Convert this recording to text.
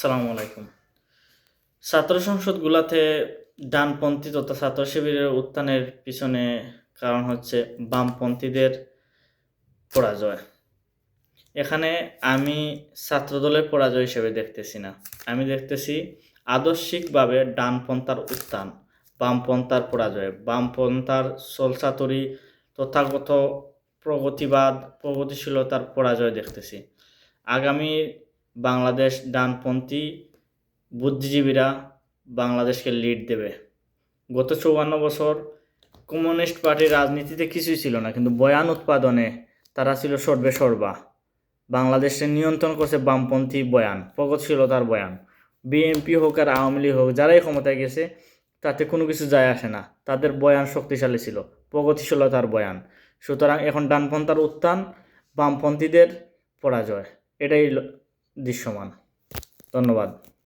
সালামু আলাইকুম। ছাত্র সংসদগুলাতে ডানপন্থী তথা ছাত্র শিবিরের উত্থানের পিছনে কারণ হচ্ছে বামপন্থীদের পরাজয়। এখানে আমি ছাত্রদলের পরাজয় হিসেবে দেখতেছি না। আমি দেখতেছি আদর্শিকভাবে ডানপন্থার উত্থান, বামপন্থার পরাজয়। বামপন্থার সলসাতরি তথাগত প্রগতিবাদ, প্রগতিশীলতার পরাজয় দেখতেছি। আগামী বাংলাদেশ ডানপন্থী বুদ্ধিজীবীরা বাংলাদেশকে লিড দেবে। গত চৌয়ান্ন বছর কমিউনিস্ট পার্টির রাজনীতিতে কিছুই ছিল না, কিন্তু বয়ান উৎপাদনে তারা ছিল সর্বে সর্বা। বাংলাদেশে নিয়ন্ত্রণ করছে বামপন্থী বয়ান, প্রগতিশীলতার বয়ান। বিএনপি হোক আর আওয়ামী লীগ হোক, যারাই ক্ষমতায় গেছে, তাতে কোনো কিছু যায় আসে না। তাদের বয়ান শক্তিশালী ছিল, প্রগতিশীলতার বয়ান। সুতরাং এখন ডানপন্থার উত্থান বামপন্থীদের পরাজয়। এটাই দৃশ্যমান। ধন্যবাদ।